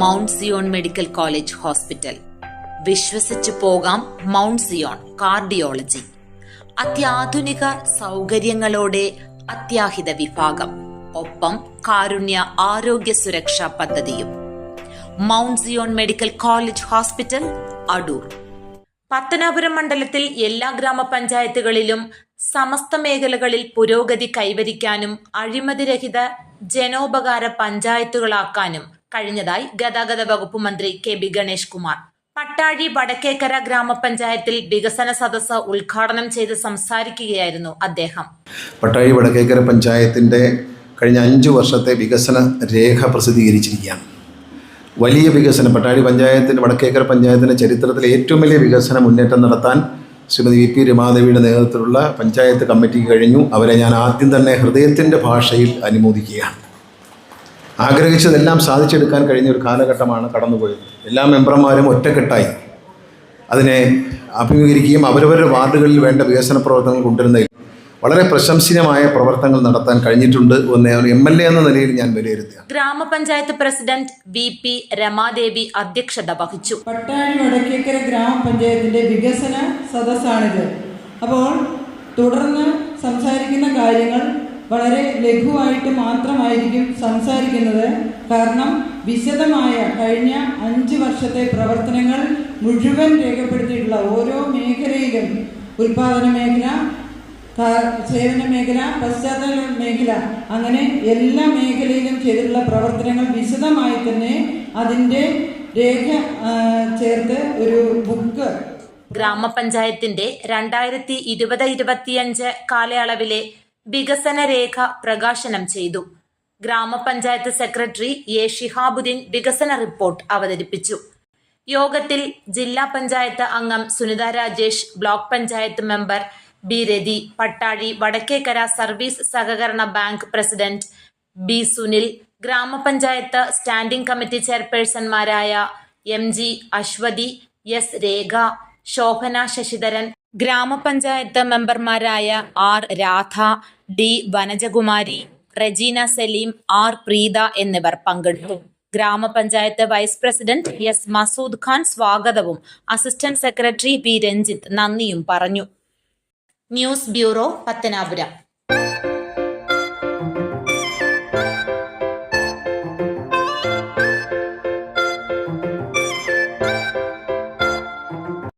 Mount Zion medical college hospital. വിശ്വസിച്ചു പോകാം mount Zion cardiology. അത്യാധുനിക സൗകര്യങ്ങളോടെ അത്യാഹിത വിഭാഗം. ഒപ്പം കാരുണ്യ ആരോഗ്യ സുരക്ഷാ പദ്ധതിയും. Mount Zion medical college hospital Adoor. Pathanapuram മണ്ഡലത്തിൽ എല്ലാ ഗ്രാമപഞ്ചായത്തുകളിലും സമസ്ത മേഖലകളിൽ പുരോഗതി കൈവരിക്കാനും അഴിമതിരഹിത ജനോപകാര പഞ്ചായത്തുകളാക്കാനും കഴിഞ്ഞതായി ഗതാഗത വകുപ്പ് മന്ത്രി കെ ബി ഗണേഷ് കുമാർ. പട്ടാഴി വടക്കേക്കര ഗ്രാമപഞ്ചായത്തിൽ വികസന സദസ്സ് ഉദ്ഘാടനം ചെയ്ത് സംസാരിക്കുകയായിരുന്നു അദ്ദേഹം. പട്ടാഴി വടക്കേക്കര പഞ്ചായത്തിന്റെ കഴിഞ്ഞ അഞ്ച് വർഷത്തെ വികസന രേഖ പ്രസിദ്ധീകരിച്ചിരിക്കുകയാണ്. വലിയ വികസനം പട്ടാഴി പഞ്ചായത്തിന്റെ വടക്കേക്കര പഞ്ചായത്തിന്റെ ചരിത്രത്തിലെ ഏറ്റവും വലിയ വികസന മുന്നേറ്റം നടത്താൻ ശ്രീമതി വി പി രമാദേവിയുടെ നേതൃത്വത്തിലുള്ള പഞ്ചായത്ത് കമ്മിറ്റിക്ക് കഴിഞ്ഞു. അവരെ ഞാൻ ആദ്യം തന്നെ ഹൃദയത്തിന്റെ ഭാഷയിൽ അനുമോദിക്കുകയാണ്. ആഗ്രഹിച്ചതെല്ലാം സാധിച്ചെടുക്കാൻ കഴിഞ്ഞ ഒരു കാലഘട്ടമാണ് കടന്നുപോയത്. എല്ലാ മെമ്പർമാരും ഒറ്റക്കെട്ടായി. അതിനെ അഭിമുഖീകരിക്കുകയും അവരവരുടെ വാർഡുകളിൽ വേണ്ട വികസന പ്രവർത്തനങ്ങൾ കൊണ്ടുവരുന്നതിൽ വളരെ പ്രശംസനീയമായ പ്രവർത്തനങ്ങൾ നടത്താൻ കഴിഞ്ഞിട്ടുണ്ട് എന്ന് എം എൽ എ എന്ന നിലയിൽ ഞാൻ വിലയിരുത്തി ഗ്രാമപഞ്ചായത്ത് പ്രസിഡന്റ് വി പി രമാദേവി അധ്യക്ഷത വഹിച്ചു. പട്ടാഴി വടക്കേക്കര ഗ്രാമപഞ്ചായത്തിന്റെ വികസന സദസ്സാണിത്. അപ്പോൾ തുടർന്ന് സംസാരിക്കുന്ന കാര്യങ്ങൾ വളരെ ലഘുവായിട്ട് മാത്രമായിരിക്കും സംസാരിക്കുന്നത്. കാരണം വിശദമായ കഴിഞ്ഞ അഞ്ച് വർഷത്തെ പ്രവർത്തനങ്ങൾ മുഴുവൻ രേഖപ്പെടുത്തിയിട്ടുള്ള ഓരോ മേഖലയിലും ഉൽപാദന മേഖല സേവന മേഖല പശ്ചാത്തല മേഖല അങ്ങനെ എല്ലാ മേഖലയിലും ചെയ്തിട്ടുള്ള പ്രവർത്തനങ്ങൾ വിശദമായി തന്നെ അതിന്റെ രേഖ ചേർത്ത് ഒരു ബുക്ക്. ഗ്രാമപഞ്ചായത്തിന്റെ രണ്ടായിരത്തി ഇരുപത് ഇരുപത്തിയഞ്ച് കാലയളവിലെ വികസന രേഖ പ്രകാശനം ചെയ്തു. ഗ്രാമപഞ്ചായത്ത് സെക്രട്ടറി എ ഷിഹാബുദ്ദീൻ വികസന റിപ്പോർട്ട് അവതരിപ്പിച്ചു. യോഗത്തിൽ ജില്ലാ പഞ്ചായത്ത് അംഗം Sunitha Rajesh block panchayat member B Rathi Pattazhi Vadakkekara service സഹകരണ ബാങ്ക് പ്രസിഡന്റ് ബി സുനിൽ ഗ്രാമപഞ്ചായത്ത് standing committee ചെയർപേഴ്സൺമാരായ M G Aswathy S Rekha Sobhana Sasidharan ഗ്രാമപഞ്ചായത്ത് മെമ്പർമാരായ R Radha D Vanajakumari Rejeena Saleem R Preetha എന്നിവർ പങ്കെടുത്തു. ഗ്രാമപഞ്ചായത്ത് vice president S Masood Khan സ്വാഗതവും assistant secretary P Ranjith നന്ദിയും പറഞ്ഞു. News bureau Pathanapuram.